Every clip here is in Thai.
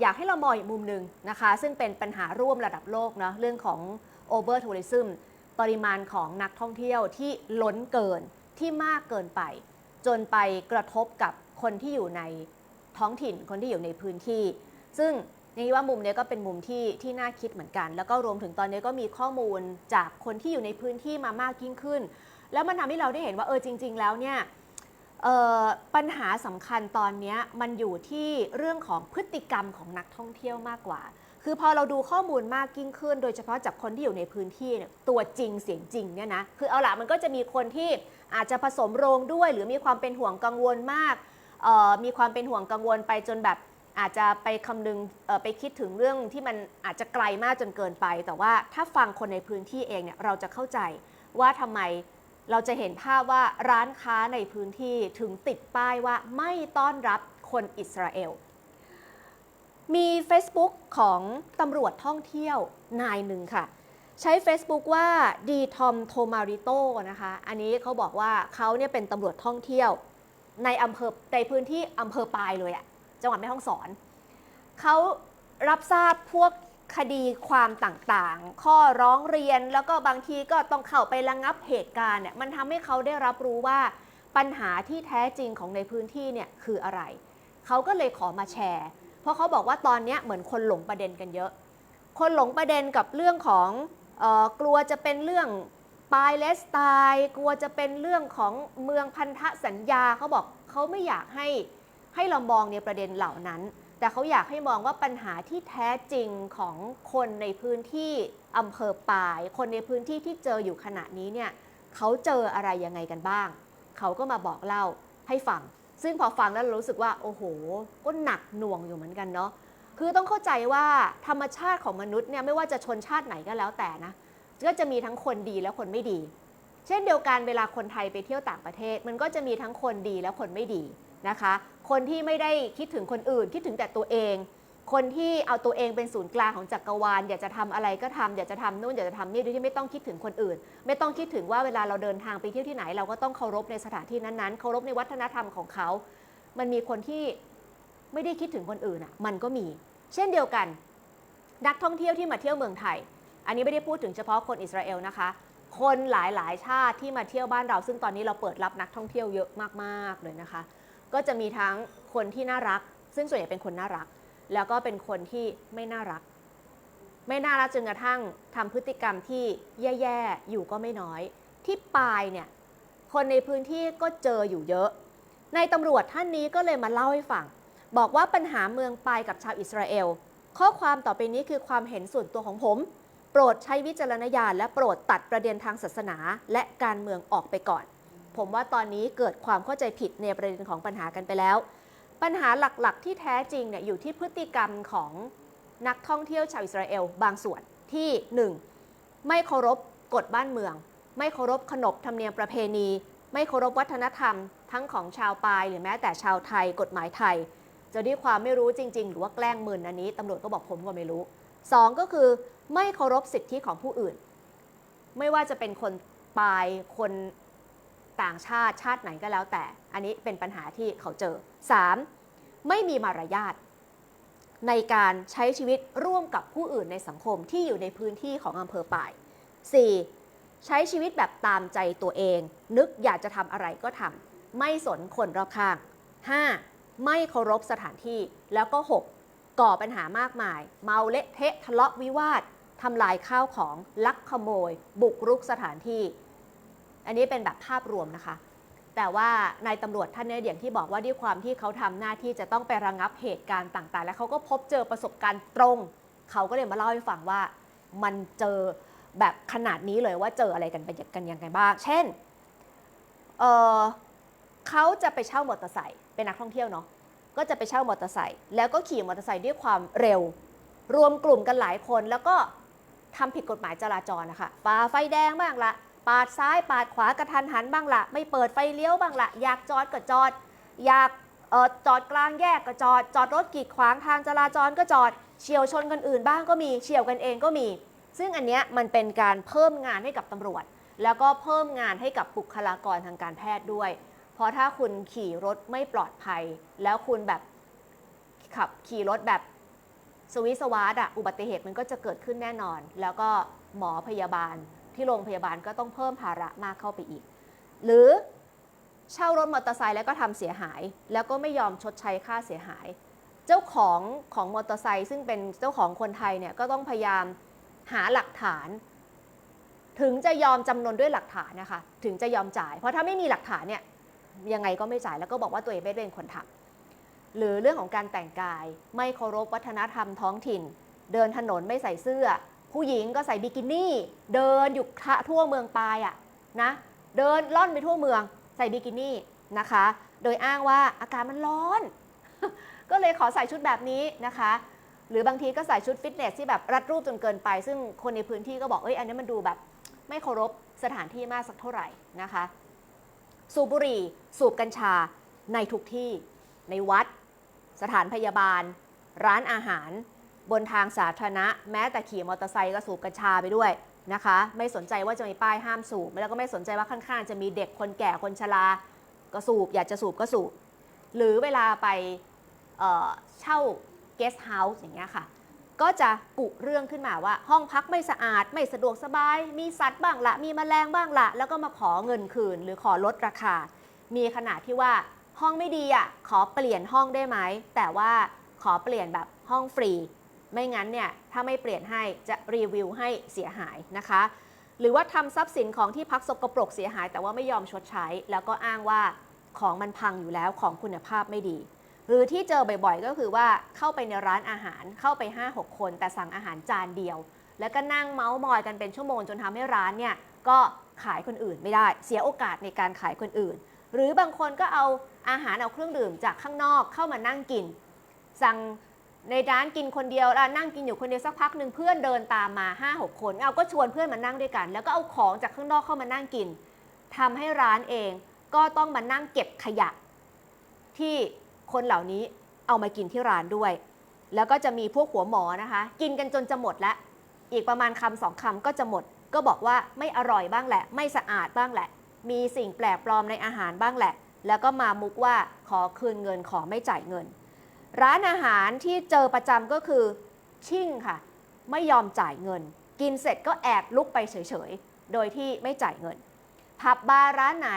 อยากให้เรามองอีกมุมหนึ่งนะคะ ซึ่งเป็นปัญหาร่วมระดับโลกเนาะเรื่องของ over tourism ปริมาณของนักท่องเที่ยวที่ล้นเกินที่มากเกินไป จนไปกระทบกับคนที่อยู่ในท้องถิ่นคนที่อยู่ในพื้นที่ ซึ่งนี่ว่ามุมเนี้ยก็เป็นมุมที่ที่น่าคิดเหมือนกัน แล้วก็รวมถึงตอนนี้ก็มีข้อมูลจากคนที่อยู่ในพื้นที่มามากยิ่งขึ้น แล้วมันทำให้เราได้เห็นว่าเออจริง ๆ แล้วเนี่ย ปัญหาสำคัญตอนนี้มันอยู่ที่เรื่องของพฤติกรรมของนักท่องเที่ยวมากกว่า คือพอเราดูข้อมูลมากยิ่งขึ้น โดยเฉพาะจากคนที่อยู่ในพื้นที่เนี่ยตัวจริงเสียงจริงเนี่ยนะคือเอาละมันก็จะมีคนที่อาจจะผสมโรงด้วย หรือมีความเป็นห่วงกังวลมากมีความเป็นห่วงกังวลไปจนแบบอาจจะไปคำนึงไปคิดถึงเรื่องที่มันอาจจะไกลมากจนเกินไป แต่ว่าถ้าฟังคนในพื้นที่เองเนี่ยเราจะเข้าใจว่าทำไม เราจะเห็นภาพว่าร้านค้าในพื้นที่ถึงติดป้ายว่าไม่ต้อนรับคนอิสราเอล มี Facebook ของตำรวจท่องเที่ยวนายหนึ่งค่ะ ใช้ Facebook ว่าดีทอมโทมาริโตนะคะ อันนี้เขาบอกว่าเขาเนี่ยเป็นตำรวจท่องเที่ยว ในอำเภอในพื้นที่อำเภอปายเลยอะจังหวัดแม่ฮ่องสอนเขารับทราบพวก คดีความต่างๆ ข้อร้องเรียนแล้วก็บางทีก็ต้องเข้าไประงับเหตุการณ์เนี่ยมันทำให้เขาได้รับรู้ว่าปัญหาที่แท้จริงของในพื้นที่เนี่ยคืออะไร เขาก็เลยขอมาแชร์ เพราะเขาบอกว่าตอนนี้เหมือนคนหลงประเด็นกันเยอะ คนหลงประเด็นกับเรื่องของออกลัวจะเป็นเรื่องปลายเลสไตล์กลัวจะเป็นเรื่องของเมืองพันธสัญญาเขาบอกเขาไม่อยากให้ให้เรามองในประเด็นเหล่านั้น แต่เขาอยากให้มองว่าปัญหาที่แท้จริงของคนในพื้นที่อำเภอปาย คนในพื้นที่ที่เจออยู่ขณะนี้เนี่ยเขาเจออะไรยังไงกันบ้าง เขาก็มาบอกเล่าให้ฟัง ซึ่งพอฟังแล้วเรารู้สึกว่า โอ้โห ก็หนักหน่วงอยู่เหมือนกันเนาะคือต้องเข้าใจว่าธรรมชาติของมนุษย์เนี่ยไม่ว่าจะชนชาติไหนก็แล้วแต่นะก็จะมีทั้งคนดีและคนไม่ดี เช่นเดียวกันเวลาคนไทยไปเที่ยวต่างประเทศ มันก็จะมีทั้งคนดีและคนไม่ดี นะคะ คนที่ไม่ได้คิดถึงคนอื่น คิดถึงแต่ตัวเอง คนที่เอาตัวเองเป็นศูนย์กลางของจักรวาลอยากจะทำอะไรก็ทำอยากจะทำนู่นอยากจะทำนี่โดยที่ไม่ต้องคิดถึงคนอื่น ไม่ต้องคิดถึงว่าเวลาเราเดินทางไปเที่ยวที่ไหน เราก็ต้องเคารพในสถานที่นั้นๆเคารพในวัฒนธรรมของเขา มันมีคนที่ไม่ได้คิดถึงคนอื่นอะมันก็มี เช่นเดียวกัน นักท่องเที่ยวที่มาเที่ยวเมืองไทย อันนี้ไม่ได้พูดถึงเฉพาะคนอิสราเอลนะคะ คนหลายๆ ชาติที่มาเที่ยวบ้านเรา ซึ่งตอนนี้เราเปิดรับนักท่องเที่ยวเยอะมากๆเลยนะคะ ก็จะมีทั้งคนที่น่ารัก ซึ่งส่วนใหญ่เป็นคนน่ารัก แล้วก็เป็นคนที่ไม่น่ารัก ไม่น่ารักจนกระทั่งทำพฤติกรรมที่แย่ๆอยู่ก็ไม่น้อย ที่ปลายเนี่ยคนในพื้นที่ก็เจออยู่เยอะ ในตำรวจท่านนี้ก็เลยมาเล่าให้ฟัง บอกว่าปัญหาเมืองปายกับชาวอิสราเอล ข้อความต่อไปนี้คือความเห็นส่วนตัวของผม โปรดใช้วิจารณญาณและโปรดตัดประเด็นทางศาสนาและการเมืองออกไปก่อน ผมว่าตอนนี้เกิดความเข้าใจผิดในประเด็นของปัญหากันไปแล้ว ปัญหาหลักๆ ที่แท้จริงเนี่ยอยู่ที่พฤติกรรมของนักท่องเที่ยวชาวอิสราเอลบางส่วนที่ 1. ไม่เคารพกฎบ้านเมือง ไม่เคารพขนบธรรมเนียมประเพณี ไม่เคารพวัฒนธรรม ทั้งของชาวปายหรือแม้แต่ชาวไทยกฎหมายไทย จะด้วยความไม่รู้จริง ๆ หรือว่าแกล้งมึนอันนี้ตำรวจก็บอกผมก็ไม่รู้ 2 ก็คือไม่เคารพสิทธิของผู้อื่น ไม่ว่าจะเป็นคนปายคน ต่างชาติชาติไหนก็แล้วแต่ อันนี้เป็นปัญหาที่เขาเจอ 3. ไม่มีมารยาทในการใช้ชีวิตร่วมกับผู้อื่นในสังคมที่อยู่ในพื้นที่ของอำเภอป่าย 4. ใช้ชีวิตแบบตามใจตัวเอง นึกอยากจะทำอะไรก็ทำไม่สนคนรอบข้าง 5. ไม่เคารพสถานที่แล้วก็ 6. ก่อปัญหามากมาย เมาเละเทะทะเลาะวิวาททำลายข้าวของลักขโมย บุกรุกสถานที่ อันนี้เป็นแบบภาพรวมนะคะ แต่ว่านายตำรวจท่านเนี้อย่างที่บอกว่าด้วยความที่เขาทำหน้าที่จะต้องไประงับเหตุการณ์ต่างๆ แล้วเขาก็พบเจอประสบการณ์ตรง เขาก็เลยมาเล่าให้ฟังว่ามันเจอแบบขนาดนี้เลยว่าเจออะไรกันไปกันยังไงบ้าง เช่นเเขาจะไปเช่ามอเตอร์ไซค์เป็นนักท่องเที่ยวเนาะ ก็จะไปเช่ามอเตอร์ไซค์แล้วก็ขี่มอเตอร์ไซค์ด้วยความเร็ว รวมกลุ่มกันหลายคนแล้วก็ทำผิดกฎหมายจราจรนะคะฝ่าไฟแดงบ้างละ ปาดซ้ายปาดขวากระทันหันบ้างละไม่เปิดไฟเลี้ยวบ้างละอยากจอดก็จอด อยากออจอดกลางแยกก็จอด จอดรถกีดขวางทางจราจรก็จอด เฉียวชนคนอื่นบ้างก็มีเฉียวกันเองก็มี ซึ่งอันเนี้ยมันเป็นการเพิ่มงานให้กับตำรวจ แล้วก็เพิ่มงานให้กับบุคลากรทางการแพทย์ด้วย เพราะถ้าคุณขี่รถไม่ปลอดภัย แล้วคุณแบบขับขี่รถแบบสวิสวาร์ดอะอุบัติเหตุมันก็จะเกิดขึ้นแน่นอน แล้วก็หมอพยาบาล ที่โรงพยาบาลก็ต้องเพิ่มภาระมากเข้าไปอีก หรือเช่ารถมอเตอร์ไซค์แล้วก็ทำเสียหาย แล้วก็ไม่ยอมชดใช้ค่าเสียหาย เจ้าของของมอเตอร์ไซค์ซึ่งเป็นเจ้าของคนไทยเนี่ยก็ต้องพยายามหาหลักฐาน ถึงจะยอมจำนนด้วยหลักฐานนะคะถึงจะยอมจ่าย เพราะถ้าไม่มีหลักฐานเนี่ยยังไงก็ไม่จ่ายแล้วก็บอกว่าตัวเองไม่เป็นคนทำหรือเรื่องของการแต่งกาย ไม่เคารพวัฒนธรรมท้องถิ่น เดินถนนไม่ใส่เสื้อ ผู้หญิงก็ใส่บิกินี่เดินอยู่ทั่วเมืองปายอะนะเดินล่อนไปทั่วเมืองใส่บิกินี่นะคะ โดยอ้างว่าอากาศมันร้อน ก็เลยขอใส่ชุดแบบนี้นะคะ หรือบางทีก็ใส่ชุดฟิตเนสที่แบบรัดรูปจนเกินไป ซึ่งคนในพื้นที่ก็บอกเอ้ยอันนี้มันดูแบบไม่เคารพสถานที่มากสักเท่าไหร่นะคะ สูบบุหรี่สูบกัญชาในทุกที่ในวัด สถานพยาบาล ร้านอาหาร บนทางสาธารณะ แม้แต่ขี่มอเตอร์ไซค์ก็สูบกัญชาไปด้วยนะคะ ไม่สนใจว่าจะมีป้ายห้ามสูบแล้วก็ไม่สนใจว่าข้างๆ จะมีเด็กคนแก่คนชราก็สูบ อยากจะสูบก็สูบ หรือเวลาไปเเช่าเกสต์เฮาส์อย่างเงี้ยค่ะ ก็จะกุเรื่องขึ้นมาว่าห้องพักไม่สะอาด ไม่สะดวกสบาย มีสัตว์บ้างละ มีแมลงบ้างละ แล้วก็มาขอเงินคืน หรือขอลดราคา มีขนาดที่ว่าห้องไม่ดีอะขอเปลี่ยนห้องได้ไหมแต่ว่าขอเปลี่ยนแบบห้องฟรี ไม่งั้นเนี่ยถ้าไม่เปลี่ยนให้จะรีวิวให้เสียหายนะคะ หรือว่าทำทรัพย์สินของที่พักสกปรกเสียหาย แต่ว่าไม่ยอมชดใช้ แล้วก็อ้างว่าของมันพังอยู่แล้วของคุณภาพไม่ดี หรือที่เจอบ่อยๆ ก็คือว่าเข้าไปในร้านอาหารเข้าไป 5-6 คน แต่สั่งอาหารจานเดียว แล้วก็นั่งเมาส์มอยกันเป็นชั่วโมงจนทำให้ร้านเนี่ยก็ขายคนอื่นไม่ได้ เสียโอกาสในการขายคนอื่น หรือบางคนก็เอาอาหารเอาเครื่องดื่มจากข้างนอกเข้ามานั่งกิน สั่ง ในร้านกินคนเดียวแล้วนั่งกินอยู่คนเดียวสักพักหนึ่งเพื่อนเดินตามมา5-6คนเอาก็ชวนเพื่อนมานั่งด้วยกัน แล้วก็เอาของจากข้างนอกเข้ามานั่งกินทำให้ร้านเองก็ต้องมานั่งเก็บขยะ ที่คนเหล่านี้เอามากินที่ร้านด้วย แล้วก็จะมีพวกหัวหมอนะคะ กินกันจนจะหมดล้วอีกประมาณคำสองคำก็จะหมด ก็บอกว่าไม่อร่อยบ้างแหละ ไม่สะอาดบ้างแหละ มีสิ่งแปลกปลอมในอาหารบ้างแหละ แล้วก็มามุกว่าขอคืนเงินขอไม่จ่ายเงิน ร้านอาหารที่เจอประจำก็คือชิ่งค่ะ ไม่ยอมจ่ายเงิน กินเสร็จก็แอบลุกไปเฉยๆ โดยที่ไม่จ่ายเงิน ผับบาร์ร้านไหน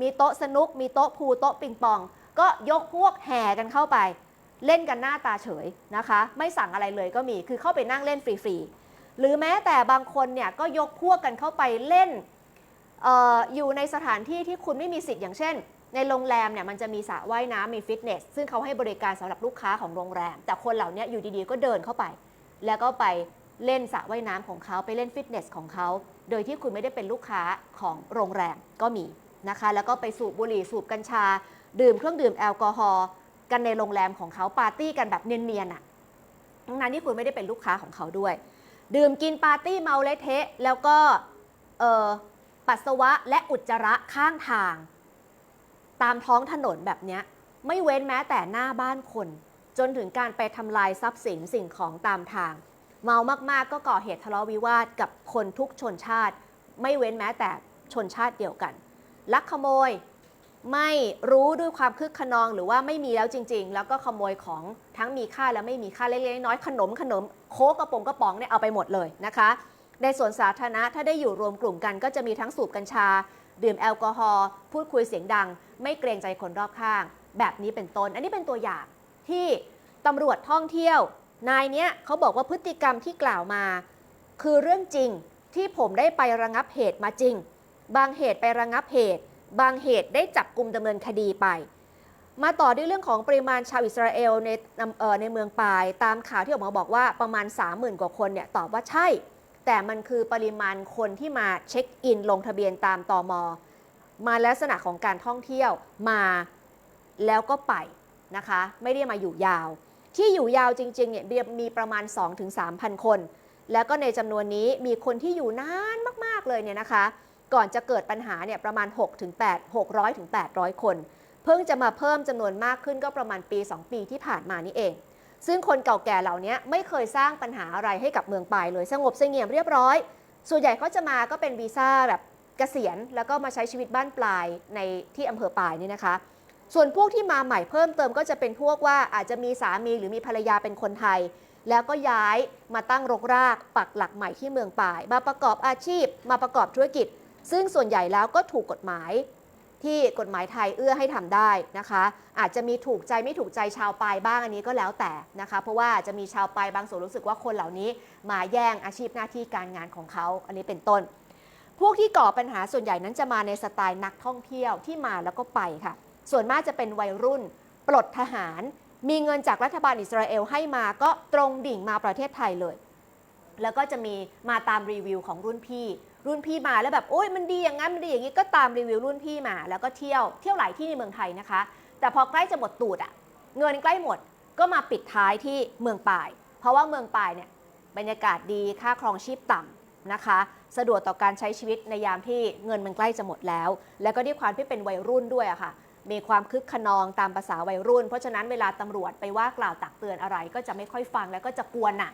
มีโต๊ะสนุก มีโต๊ะพูโต๊ะปิงปอง ก็ยกพวกแห่กันเข้าไป เล่นกันหน้าตาเฉยนะคะ ไม่สั่งอะไรเลยก็มีคือเข้าไปนั่งเล่นฟรีๆ หรือแม้แต่บางคนเนี่ยก็ยกพวกกันเข้าไปเล่นอออยู่ในสถานที่ที่คุณไม่มีสิทธิ์อย่างเช่น ในโรงแรมเนี่ยมันจะมีสระว่ายน้ำมีฟิตเนส ซึ่งเขาให้บริการสำหรับลูกค้าของโรงแรม แต่คนเหล่านี้อยู่ดีๆก็เดินเข้าไป แล้วก็ไปเล่นสระว่ายน้ำของเขาไปเล่นฟิตเนสของเขา โดยที่คุณไม่ได้เป็นลูกค้าของโรงแรมก็มีนะคะ แล้วก็ไปสูบบุหรี่สูบกัญชา ดื่มเครื่องดื่มแอลกอฮอล์กันในโรงแรมของเขาปาร์ตี้กันแบบเนียนๆอะทั้งนั้นที่คุณไม่ได้เป็นลูกค้าของเขาด้วย ดื่มกินปาร์ตี้เมาเละเทะแล้วก็ปัสสาวะและอุจจาระข้างทาง ตามท้องถนนแบบนี้ไม่เว้นแม้แต่หน้าบ้านคน จนถึงการไปทำลายทรัพย์สินสิ่งของตามทาง เมามากๆ ก็ก่อเหตุทะเลาะวิวาทกับคนทุกชนชาติ ไม่เว้นแม้แต่ชนชาติเดียวกัน ลักขโมยไม่รู้ด้วยความคึกขนองหรือว่าไม่มีแล้วจริง ๆ แล้วก็ขโมยของทั้งมีค่าและไม่มีค่าเล็กๆน้อยๆขนมขนมโค้กกระป๋องกระป๋องเนี่ยเอาไปหมดเลยนะคะ ในสวนสาธารณะถ้าได้อยู่รวมกลุ่มกันก็จะมีทั้งสูบกัญชา ดื่มแอลกอฮอล์พูดคุยเสียงดัง ไม่เกรงใจคนรอบข้าง แบบนี้เป็นต้น อันนี้เป็นตัวอย่างที่ตำรวจท่องเที่ยว นายเนี้ยเขาบอกว่าพฤติกรรมที่กล่าวมา คือเรื่องจริงที่ผมได้ไประงับเหตุมาจริง บางเหตุไประงับเหตุ บางเหตุได้จับกลุ่มดำเนินคดีไป มาต่อด้วยเรื่องของปริมาณชาวอิสราเอลในในเมืองปาย ตามข่าวที่ออกมาบอกว่าประมาณ 30,000 กว่าคนเนี่ยตอบว่าใช่ แต่มันคือปริมาณคนที่มาเช็คอินลงทะเบียนตามตอมอมาลักษณะของการท่องเที่ยวมาแล้วก็ไปนะคะ ไม่ได้มาอยู่ยาว ที่อยู่ยาวจริงๆเนี่ยมีประมาณ 2-3,000 คน แล้วก็ในจำนวนนี้มีคนที่อยู่นานมากๆเลยเนี่ยนะคะ ก่อนจะเกิดปัญหาเนี่ยประมาณ 6-8 600ถึง800 คน เพิ่งจะมาเพิ่มจำนวนมากขึ้นก็ประมาณปี 2 ปีที่ผ่านมานี่เอง ซึ่งคนเก่าแก่เหล่านี้ไม่เคยสร้างปัญหาอะไรให้กับเมืองปายเลยสงบเสงี่ยมเรียบร้อย ส่วนใหญ่เขาจะมาก็เป็นวีซ่าแบบเกษียณ แล้วก็มาใช้ชีวิตบ้านปลายในที่อำเภอปายนี่นะคะ ส่วนพวกที่มาใหม่เพิ่มเติมก็จะเป็นพวกว่าอาจจะมีสามีหรือมีภรรยาเป็นคนไทย แล้วก็ย้ายมาตั้งรกรากปักหลักใหม่ที่เมืองป่าย มาประกอบอาชีพ มาประกอบธุรกิจ ซึ่งส่วนใหญ่แล้วก็ถูกกฎหมาย ที่กฎหมายไทยเอื้อให้ทำได้นะคะ อาจจะมีถูกใจไม่ถูกใจชาวปลายบ้างอันนี้ก็แล้วแต่นะคะ เพราะว่าจะมีชาวปลายบางส่วนรู้สึกว่าคนเหล่านี้มาแย่งอาชีพหน้าที่การงานของเขาอันนี้เป็นต้น พวกที่ก่อปัญหาส่วนใหญ่นั้นจะมาในสไตล์นักท่องเที่ยวที่มาแล้วก็ไปค่ะ ส่วนมากจะเป็นวัยรุ่น ปลดทหาร มีเงินจากรัฐบาลอิสราเอลให้มาก็ตรงดิ่งมาประเทศไทยเลย แล้วก็จะมีมาตามรีวิวของรุ่นพี่ รุ่นพี่มาแล้วแบบโอ้ยมันดีอย่างนั้นมันดีอย่างนี้ก็ตามรีวิวรุ่นพี่มา แล้วก็เที่ยวเที่ยวหลายที่ในเมืองไทยนะคะ แต่พอใกล้จะหมดตูดอะเงินใกล้หมดก็มาปิดท้ายที่เมืองป่าย เพราะว่าเมืองป่ายเนี่ยบรรยากาศดีค่าครองชีพต่ำนะคะ สะดวกต่อการใช้ชีวิตในยามที่เงินมันใกล้จะหมดแล้ว แล้วก็ด้วยความที่เป็นวัยรุ่นด้วยอะค่ะ มีความคึกขนองตามภาษาวัยรุ่น เพราะฉะนั้นเวลาตำรวจไปว่ากล่าวตักเตือนอะไรก็จะไม่ค่อยฟังแล้วก็จะกวนน่ะ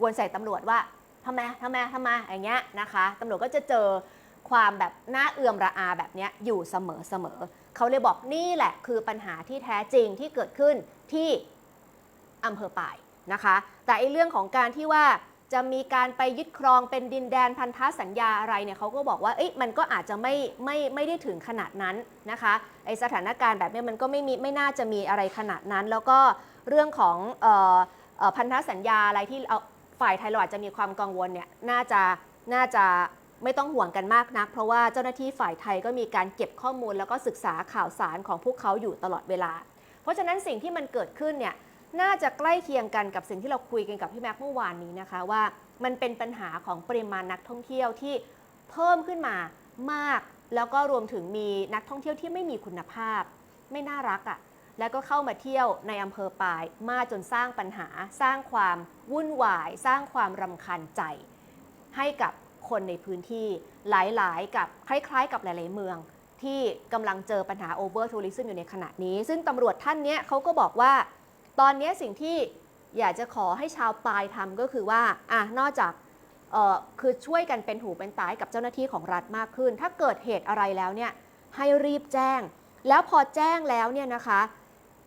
กวนใส่ตำรวจว่าทำไมทำไมทำไมอย่างเงี้ยนะคะตำรวจก็จะเจอความแบบน่าเอื่อมระอาแบบเนี้ยอยู่เสมอเสมอเขาเลยบอกนี่แหละคือปัญหาที่แท้จริงที่เกิดขึ้นที่อำเภอป่ายนะคะ แต่ไอ้เรื่องของการที่ว่าจะมีการไปยึดครองเป็นดินแดนพันธสัญญาอะไรเนี่ยเขาก็บอกว่าเอ๊ะมันก็อาจจะไม่ไม่ไม่ได้ถึงขนาดนั้นนะคะไอสถานการณ์แบบเนี้ยมันก็ไม่มีไม่น่าจะมีอะไรขนาดนั้น แล้วก็เรื่องของเอ่อออพันธสัญญาอะไรที่เอา ฝ่ายไทยเราอาจจะมีความกังวลเนี่ยน่าจะน่าจะไม่ต้องห่วงกันมากนัก เพราะว่าเจ้าหน้าที่ฝ่ายไทยก็มีการเก็บข้อมูล แล้วก็ศึกษาข่าวสารของพวกเขาอยู่ตลอดเวลา เพราะฉะนั้นสิ่งที่มันเกิดขึ้นเนี่ยน่าจะใกล้เคียงกันกับสิ่งที่เราคุยกันกับพี่แม็กเมื่อวานนี้นะคะว่า มันเป็นปัญหาของปริมาณนักท่องเที่ยวที่เพิ่มขึ้นมามาก แล้วก็รวมถึงมีนักท่องเที่ยวที่ไม่มีคุณภาพ ไม่น่ารักอะ่ะ แล้วก็เข้ามาเที่ยวในอำเภอปายมาจนสร้างปัญหา สร้างความวุ่นวาย สร้างความรำคาญใจ ให้กับคนในพื้นที่หลายๆ กับคล้ายๆ กับหลายๆเมือง ที่กำลังเจอปัญหาโอเวอร์ทัวริซึมอยู่ในขณะนี้ ซึ่งตำรวจท่านเนี้ยเขาก็บอกว่า ตอนนี้สิ่งที่อยากจะขอให้ชาวปลายทำก็คือว่าอะนอกจากเออคือช่วยกันเป็นหูเป็นตาให้กับเจ้าหน้าที่ของรัฐมากขึ้น ถ้าเกิดเหตุอะไรแล้วเนี่ยให้รีบแจ้ง แล้วพอแจ้งแล้วเนี่ยนะคะ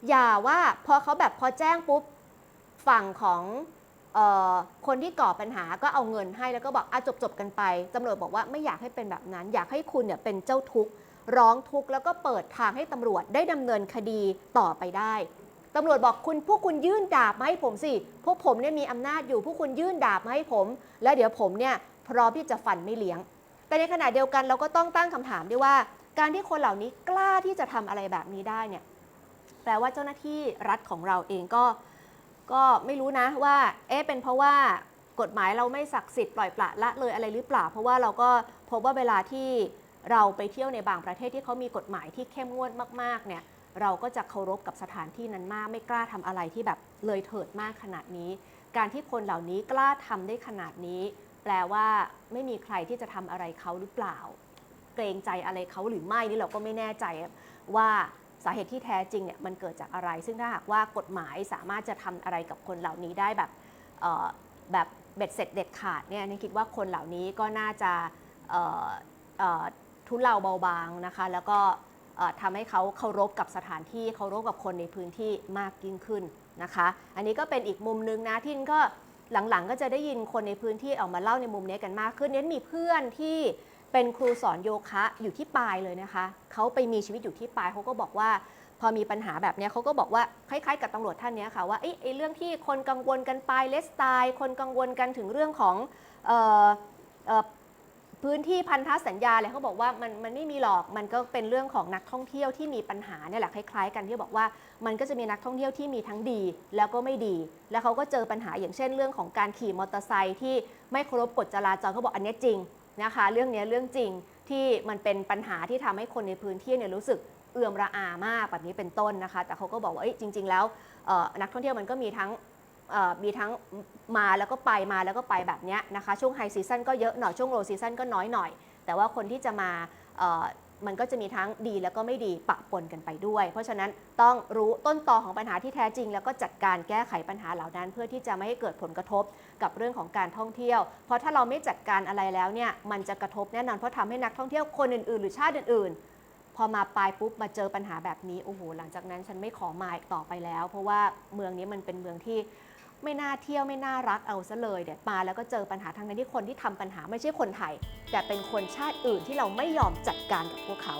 อย่าว่าพอเขาแบบพอแจ้งปุ๊บฝั่งของออคนที่ก่อปัญหาก็เอาเงินให้แล้วก็บอกอะจบจบกันไปตำรวจบอกว่าไม่อยากให้เป็นแบบนั้น อยากให้คุณเนี่ยเป็นเจ้าทุกข์ร้องทุกข์แล้วก็เปิดทางให้ตำรวจได้ดำเนินคดีต่อไปได้ตำรวจบอกคุณพวกคุณยื่นดาบมาให้ผมสิ พวกผมเนี่ยมีอำนาจอยู่ พวกคุณยื่นดาบมาให้ผม แล้วเดี๋ยวผมเนี่ยพร้อมที่จะฟันไม่เลี้ยง แต่ในขณะเดียวกันเราก็ต้องตั้งคำถามด้วยว่า การที่คนเหล่านี้กล้าที่จะทำอะไรแบบนี้ได้เนี่ย แปลว่าเจ้าหน้าที่รัฐของเราเองก็ก็ไม่รู้นะว่า เอ๊ะเป็นเพราะว่ากฎหมายเราไม่ศักดิ์สิทธิ์ปล่อยปละละเลยอะไรหรือเปล่า เพราะว่าเราก็พบว่าเวลาที่เราไปเที่ยวในบางประเทศที่เขามีกฎหมายที่เข้มงวดมากๆเนี่ยเราก็จะเคารพกับสถานที่นั้นมาก ไม่กล้าทำอะไรที่แบบเลยเถิดมากขนาดนี้ การที่คนเหล่านี้กล้าทำได้ขนาดนี้ แปลว่าไม่มีใครที่จะทำอะไรเขาหรือเปล่า เกรงใจอะไรเขาหรือไม่นี่เราก็ไม่แน่ใจว่า สาเหตุที่แท้จริงเนี่ยมันเกิดจากอะไร ซึ่งถ้าหากว่ากฎหมายสามารถจะทำอะไรกับคนเหล่านี้ได้แบบแบบเบ็ดเสร็จเด็ดขาดเนี่ยนี่คิดว่าคนเหล่านี้ก็น่าจะทุเลาเบาบางนะคะ แล้วก็ทำให้เขาเคารพกับสถานที่เคารพกับคนในพื้นที่มากยิ่งขึ้นนะคะ อันนี้ก็เป็นอีกมุมนึงนะที่ก็หลังๆก็จะได้ยินคนในพื้นที่ออกมาเล่าในมุมนี้กันมากขึ้นเน้นมีเพื่อนที่ เป็นครูสอนโยคะอยู่ที่ปายเลยนะคะเขาไปมีชีวิตอยู่ที่ปายเขาก็บอกว่า พอมีปัญหาแบบนี้เขาก็บอกว่าคล้ายๆ กับตำรวจท่านนี้ค่ะว่าไอ้เรื่องที่คนกังวลกันปายเลสไตล์คนกังวลกันถึงเรื่องของออพื้นที่พันธสัญญาเลยเขาบอกว่ามันมันไม่มีหรอกมันก็เป็นเรื่องของนักท่องเที่ยวที่มีปัญหาเนี่ยแหละคล้ายๆ กันที่บอกว่ามันก็จะมีนักท่องเที่ยวที่มีทั้งดีแล้วก็ไม่ดี แล้วเขาก็เจอปัญหาอย่างเช่นเรื่องของการขี่มอเตอร์ไซค์ที่ไม่เคารพกฎจราจรเขาบอกอันเนี้ยจริง นะคะ เรื่องนี้เรื่องจริงที่มันเป็นปัญหาที่ทำให้คนในพื้นที่เนี่ยรู้สึกเอื่อมระอามากแบบนี้เป็นต้นนะคะ แต่เขาก็บอกว่าจริง ๆ แล้วนักท่องเที่ยวมันก็มีทั้งมีทั้งมาแล้วก็ไปมาแล้วก็ไปแบบเนี้ยนะคะ ช่วงไฮซีซันก็เยอะหน่อยช่วงโลซีซันก็น้อยหน่อย แต่ว่าคนที่จะมา มันก็จะมีทั้งดีแล้วก็ไม่ดีปะปนกันไปด้วย เพราะฉะนั้นต้องรู้ต้นตอของปัญหาที่แท้จริง แล้วก็จัดการแก้ไขปัญหาเหล่านั้น เพื่อที่จะไม่ให้เกิดผลกระทบกับเรื่องของการท่องเที่ยว เพราะถ้าเราไม่จัดการอะไรแล้วเนี่ยมันจะกระทบแน่นอนเพราะทำให้นักท่องเที่ยวคนอื่นๆ หรือชาติอื่น ๆ พอมาปลายปุ๊บมาเจอปัญหาแบบนี้โอ้โหหลังจากนั้นฉันไม่ขอมาอีกต่อไปแล้ว เพราะว่าเมืองนี้มันเป็นเมืองที่ ไม่น่าเที่ยวไม่น่ารักเอาซะเลยเดี๋ยมาแล้วก็เจอปัญหาทางนั้นที่คนที่ทำปัญหาไม่ใช่คนไทย แต่เป็นคนชาติอื่นที่เราไม่ยอมจัดการกับพวกเขา